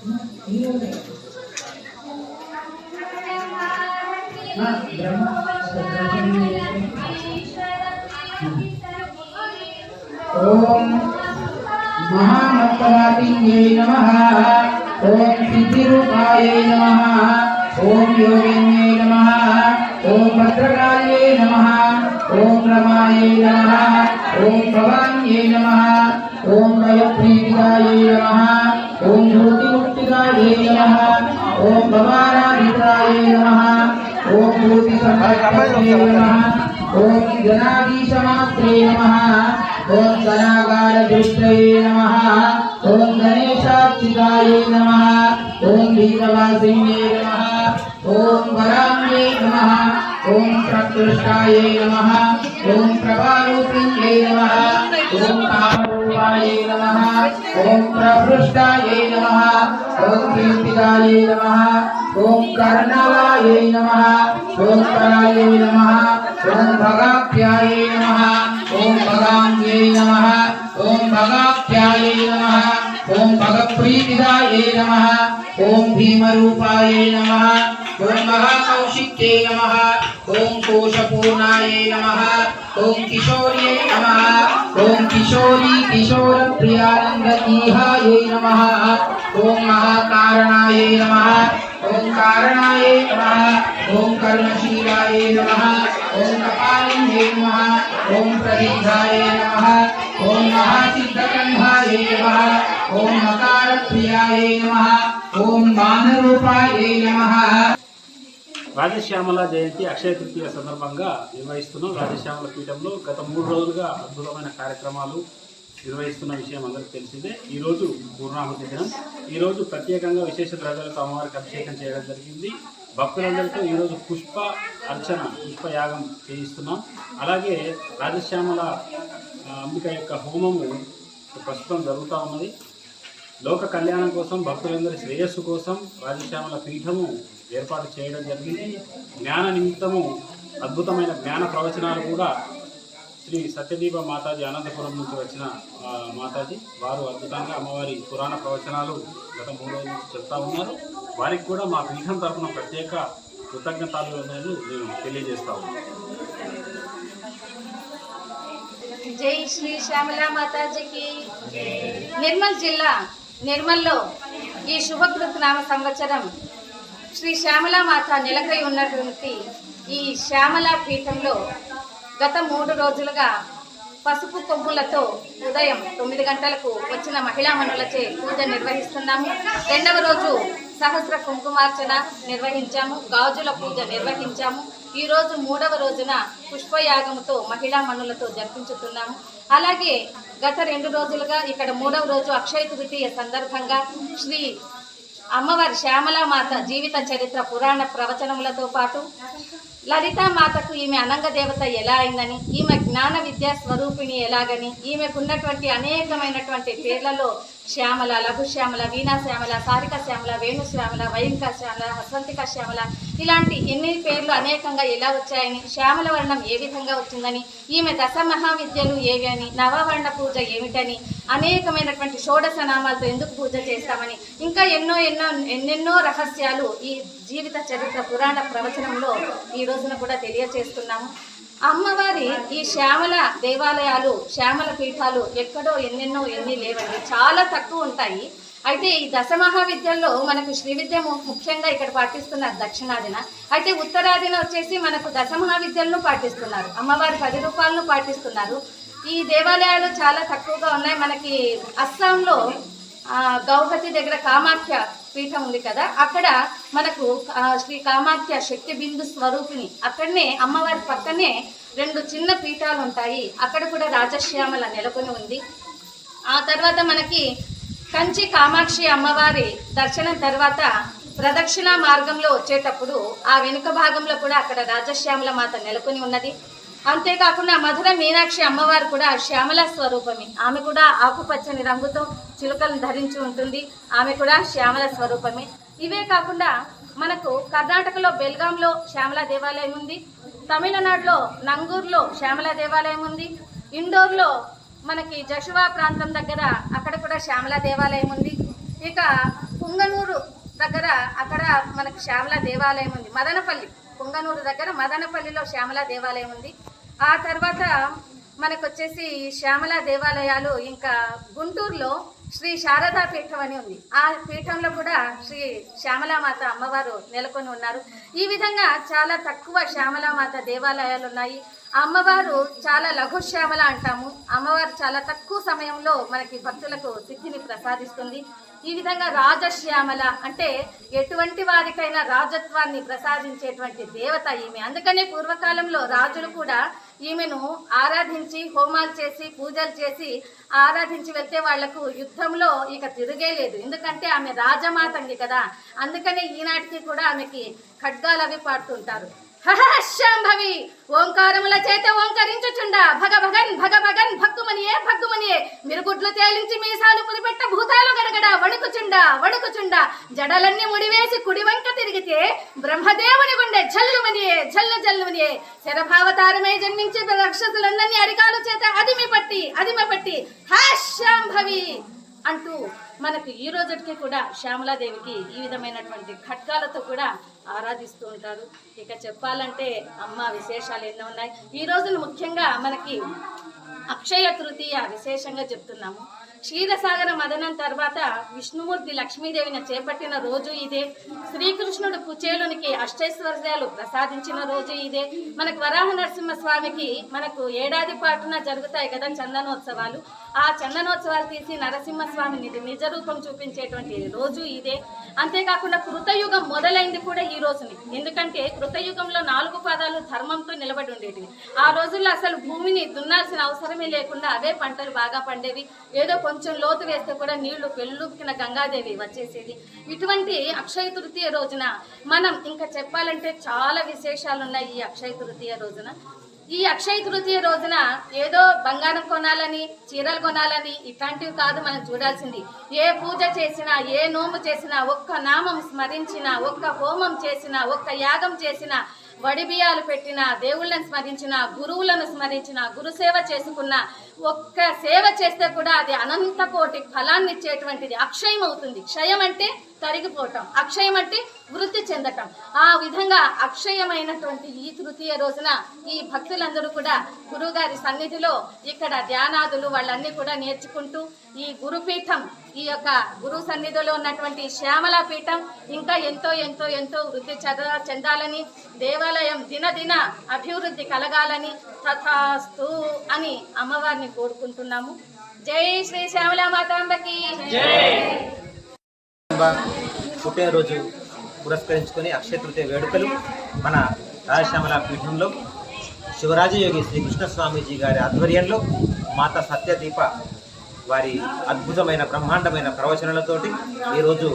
ఓం మహామత్తవాపిన్యై నమ ఓం సిద్ధిరూపాయై నమ ఓం యోగిన్యై నమ ఓం భద్రకాల్యై నమ ఓం రమాయై నమ ఓం భవాన్యై నమ ఓం వయప్రీతికాయై నమ ओम भवानाधिताय नमः। ओम भूतिसम्पत्तये नमः। ओम जनादी जनाधीशमात्रे नमः। ओम सनागार सनागारदृष्टये नमः। ओम गणेशार्चिताय नमः। ओम भीमवासिन्ये नमः। ओम वराम्ये नमः। ॐ प्रकृष्टाय नमः ॐ प्रभारूपिण्ये नमः ॐ कामरूपाय नमः ॐ प्रपृष्टाय नमः ॐ कीर्तिकाय नमः ॐ कर्णवाय नमः ॐ कराय नमः ॐ भगाख्याय नमः ॐ भगाङ्गे नमः ॐ भगाख्याय नमः ॐ भगप्रीतिदाय नमः ॐ भीमरूपाय नमः ओम महाकौशिक्ये नम ओम कोशपूर्णाये नमः ओम किशोर्ये नमः ओम किशोरी किशोर प्रियानन्दीहाये नम ओम महाकारणाय नमः ओम कारणाय नमः ओम कर्मशीलाय नमः ओम कपालिने नमः ओम प्रदीधाय नमः ओम महासिद्धकंधाय नमः ओम मकारप्रियाय नमः ओम मानरूपाय नमः రాజశ్యామల జయంతి అక్షయ తృతీయ సందర్భంగా నిర్వహిస్తున్నాం. రాజశ్యామల పీఠంలో గత మూడు రోజులుగా అద్భుతమైన కార్యక్రమాలు నిర్వహిస్తున్న విషయం అందరికీ తెలిసిందే. ఈరోజు పూర్ణాహుతి దినం. ఈరోజు ప్రత్యేకంగా విశేష ద్రవ్యాలతో అమ్మవారికి అభిషేకం చేయడం జరిగింది. భక్తులందరితో ఈరోజు పుష్ప అర్చన పుష్పయాగం చేయిస్తున్నాం. అలాగే రాజశ్యామల అంబిక యొక్క హోమము ప్రస్తుతం జరుగుతూ ఉన్నది. లోక కళ్యాణం కోసం భక్తులందరి శ్రేయస్సు కోసం రాజశ్యామల పీఠము ఏర్పాటు చేయడం జరిగింది. జ్ఞాన నిమిత్తము అద్భుతమైన జ్ఞాన ప్రవచనాలు కూడా శ్రీ సత్యదీప మాతాజీ అనంతపురం నుంచి వచ్చిన మాతాజీ. వారు అద్భుతంగా అమ్మవారి పురాణ ప్రవచనాలు గత మూడు రోజుల నుంచి చెప్తా ఉన్నారు. వారికి కూడా మా పీఠం తరఫున ప్రత్యేక కృతజ్ఞతలు అనేది నేను తెలియజేస్తా ఉన్నాను. జై శ్రీ శ్యామలా మాతాజీకి. నిర్మల్ జిల్లా నిర్మల్లో ఈ శుభకృత్ నామ సంవత్సరం శ్రీ శ్యామలామాత నెలకై ఉన్నటువంటి ఈ శ్యామలా పీఠంలో గత మూడు రోజులుగా పసుపు కొమ్ములతో ఉదయం తొమ్మిది గంటలకు వచ్చిన మహిళా మనులచే పూజ నిర్వహిస్తున్నాము. రెండవ రోజు సహస్ర కుంకుమార్చన నిర్వహించాము. గాజుల పూజ నిర్వహించాము. ఈ రోజు మూడవ రోజున పుష్పయాగముతో మహిళా మనులతో జరిపించుతున్నాము. అలాగే గత రెండు రోజులుగా ఇక్కడ మూడవ రోజు అక్షయ తృతీయ సందర్భంగా శ్రీ అమ్మవారి శ్యామలామాత జీవిత చరిత్ర పురాణ ప్రవచనములతో పాటు లలితా మాతకు ఈమె అనంగ దేవత ఎలా అయిందని ఈమె జ్ఞాన విద్యా స్వరూపిణి ఎలాగని ఈమెకున్నటువంటి అనేకమైనటువంటి పేర్లలో శ్యామల లఘుశ్యామల వీణాశ్యామల వీణా శ్యామల సారిక శ్యామల శ్యామల వైంక శ్యామల హస్వంతిక శ్యామల ఇలాంటి ఎన్ని పేర్లు అనేకంగా ఎలా వచ్చాయని శ్యామల వర్ణం ఏ విధంగా వచ్చిందని ఈమె దశ మహావిద్యలు ఏవి అని నవవర్ణ పూజ ఏమిటని అనేకమైనటువంటి షోడశ నామాలతో ఎందుకు పూజ చేస్తామని ఇంకా ఎన్నో ఎన్నో ఎన్నెన్నో రహస్యాలు ఈ జీవిత చరిత్ర పురాణ ప్రవచనంలో ఈ రోజున కూడా తెలియచేస్తున్నాము. అమ్మవారి ఈ శ్యామల దేవాలయాలు శ్యామల పీఠాలు ఎక్కడో ఎన్నెన్నో ఎన్ని లేవండి. చాలా తక్కువ ఉంటాయి. అయితే ఈ దశ మహావిద్యల్లో మనకు శ్రీ విద్య ముఖ్యంగా ఇక్కడ పాటిస్తున్నారు దక్షిణాదిన. అయితే ఉత్తరాదిన వచ్చేసి మనకు దశ మహావిద్యలను పాటిస్తున్నారు. అమ్మవారి పది రూపాయలను పాటిస్తున్నారు. ఈ దేవాలయాలు చాలా తక్కువగా ఉన్నాయి. మనకి అస్సాంలో గౌపతి గౌహతి దగ్గర కామాఖ్య పీఠం ఉంది కదా అక్కడ మనకు శ్రీ కామాఖ్య శక్తి బిందు స్వరూపిణి. అక్కడనే అమ్మవారి పక్కనే రెండు చిన్న పీఠాలు ఉంటాయి. అక్కడ కూడా రాజశ్యామల నెలకొని ఉంది. ఆ తర్వాత మనకి కంచి కామాక్షి అమ్మవారి దర్శనం తర్వాత ప్రదక్షిణ మార్గంలో వచ్చేటప్పుడు ఆ వెనుక భాగంలో కూడా అక్కడ రాజశ్యామల మాత నెలకొని ఉన్నది. అంతేకాకుండా మధుర మీనాక్షి అమ్మవారు కూడా శ్యామల స్వరూపమే. ఆమె కూడా ఆకుపచ్చని రంగుతో చిలుకలను ధరించి ఉంటుంది. ఆమె కూడా శ్యామల స్వరూపమే. ఇవే కాకుండా మనకు కర్ణాటకలో బెల్గాంలో శ్యామల దేవాలయం ఉంది. తమిళనాడులో నంగూర్లో శ్యామల దేవాలయం ఉంది. ఇండోర్లో మనకి జషువా ప్రాంతం దగ్గర అక్కడ కూడా శ్యామల దేవాలయం ఉంది. ఇక పుంగనూరు దగ్గర అక్కడ మనకి శ్యామల దేవాలయం ఉంది. మదనపల్లి. పుంగనూరు దగ్గర మదనపల్లిలో శ్యామల దేవాలయం ఉంది. ఆ తర్వాత మనకు వచ్చేసి శ్యామల దేవాలయాలు ఇంకా గుంటూరులో శ్రీ శారదా పీఠం అని ఉంది. ఆ పీఠంలో కూడా శ్రీ శ్యామలామాత అమ్మవారు నెలకొని ఉన్నారు. ఈ విధంగా చాలా తక్కువ శ్యామలామాత దేవాలయాలు ఉన్నాయి. అమ్మవారు చాలా లఘు శ్యామల అంటాము. అమ్మవారు చాలా తక్కువ సమయంలో మనకి భక్తులకు సిద్ధిని ప్రసాదిస్తుంది. ఈ విధంగా రాజశ్యామల అంటే ఎటువంటి వారికైనా రాజత్వాన్ని ప్రసాదించేటువంటి దేవత ఈమె. అందుకనే పూర్వకాలంలో రాజులు కూడా ఈమెను ఆరాధించి హోమాలు చేసి పూజలు చేసి ఆరాధించి వెళ్తే వాళ్ళకు యుద్ధంలో ఇక తిరిగే లేదు. ఎందుకంటే ఆమె రాజమాతంగి కదా. అందుకనే ఈనాటికి కూడా ఆమెకి ఖడ్గాలు అవి పాడుతుంటారు. శాంభవి ఓంకారముల చేత ఓంకరించుచుండ. భగ భగన్ భగ భగన్ భక్కుమనియే భక్కుమనియే. మిరుగుడ్లు తేలించి మీసాలు పురిపెట్ట భూతాలు గడగడ వణుకుచుండ వణుకుచుండ. జడలన్నీ ముడివేసి కుడి వంక తిరిగితే బ్రహ్మదేవుని గుండె జల్లుమనియే జల్లు జల్లుమనియే. శరభావతారమై జన్మించి రక్షసులందరినీ అరికాలు చేత అదిమి పట్టి అదిమ పట్టి హా శాంభవి అంటూ మనకు ఈ రోజుకి కూడా శ్యామలాదేవికి ఈ విధమైనటువంటి ఖడ్గాలతో కూడా ఆరాధిస్తూ ఉంటారు. ఇక చెప్పాలంటే అమ్మ విశేషాలు ఎన్నో ఉన్నాయి. ఈ రోజులు ముఖ్యంగా మనకి అక్షయ తృతీయ విశేషంగా చెప్తున్నాము. క్షీరసాగర మదనం తర్వాత విష్ణుమూర్తి లక్ష్మీదేవిని చేపట్టిన రోజు ఇదే. శ్రీకృష్ణుడు కుచేలునికి అష్టైశ్వర్యాలు ప్రసాదించిన రోజు ఇదే. మనకు వరాహ నరసింహ స్వామికి మనకు ఏడాది పాటున జరుగుతాయి కదా చందనోత్సవాలు. ఆ చందనోత్సవాలు తీసి నరసింహస్వామి నిజ రూపం చూపించేటువంటి రోజు ఇదే. అంతేకాకుండా కృతయుగం మొదలైంది కూడా ఈ రోజుని. ఎందుకంటే కృతయుగంలో నాలుగు పాదాలు ధర్మంతో నిలబడి ఉండేటివి. ఆ రోజుల్లో అసలు భూమిని దున్నాల్సిన అవసరమే లేకుండా అవే పంటలు బాగా పండేవి. ఏదో కొంచెం లోతు వేస్తే కూడా నీళ్ళు పెళ్ళుకిన గంగాదేవి వచ్చేసేది. ఇటువంటి అక్షయ తృతీయ రోజున మనం ఇంకా చెప్పాలంటే చాలా విశేషాలు ఉన్నాయి ఈ అక్షయ తృతీయ రోజున. ఈ అక్షయ తృతీయ రోజున ఏదో బంగారం కొనాలని చీరలు కొనాలని ఇట్లాంటివి కాదు మనం చూడాల్సింది. ఏ పూజ చేసినా ఏ నోము చేసినా ఒక్క నామం స్మరించినా ఒక్క హోమం చేసినా ఒక్క యాగం చేసినా వడిబియాలు పెట్టిన దేవుళ్ళని స్మరించిన గురువులను స్మరించిన గురుసేవ చేసుకున్న ఒక్క సేవ చేస్తే కూడా అది అనంత కోటి ఫలాన్ని ఇచ్చేటువంటిది అక్షయం అవుతుంది. క్షయం అంటే తరిగిపోవటం. అక్షయం అంటే వృద్ధి చెందటం. ఆ విధంగా అక్షయమైనటువంటి ఈ తృతీయ రోజున ఈ భక్తులందరూ కూడా గురుగారి సన్నిధిలో ఇక్కడ ధ్యానాదులు వాళ్ళన్నీ కూడా నేర్చుకుంటూ ఈ గురుపీఠం ఈ యొక్క గురు సన్నిధిలో ఉన్నటువంటి శ్యామల పీఠం ఇంకా ఎంతో ఎంతో ఎంతో వృద్ధి చెంద చెందాలని దేవాలయం దినదిన అభివృద్ధి కలగాలని తథాస్తు అని అమ్మవారిని కోరుకుంటున్నాము. జై శ్రీ శ్యామల మాతాంబకి. పుట్టినరోజు పురస్కరించుకొని అక్షయ తృతీయ వేడుకలు మన రాజశ్యామల పీఠంలో. శివరాజయోగి శ్రీ కృష్ణస్వామీజీ గారి ఆధ్వర్యంలో మాత సత్యదీప వారి అద్భుతమైన బ్రహ్మాండమైన ప్రవచనాలతోటి ఈరోజు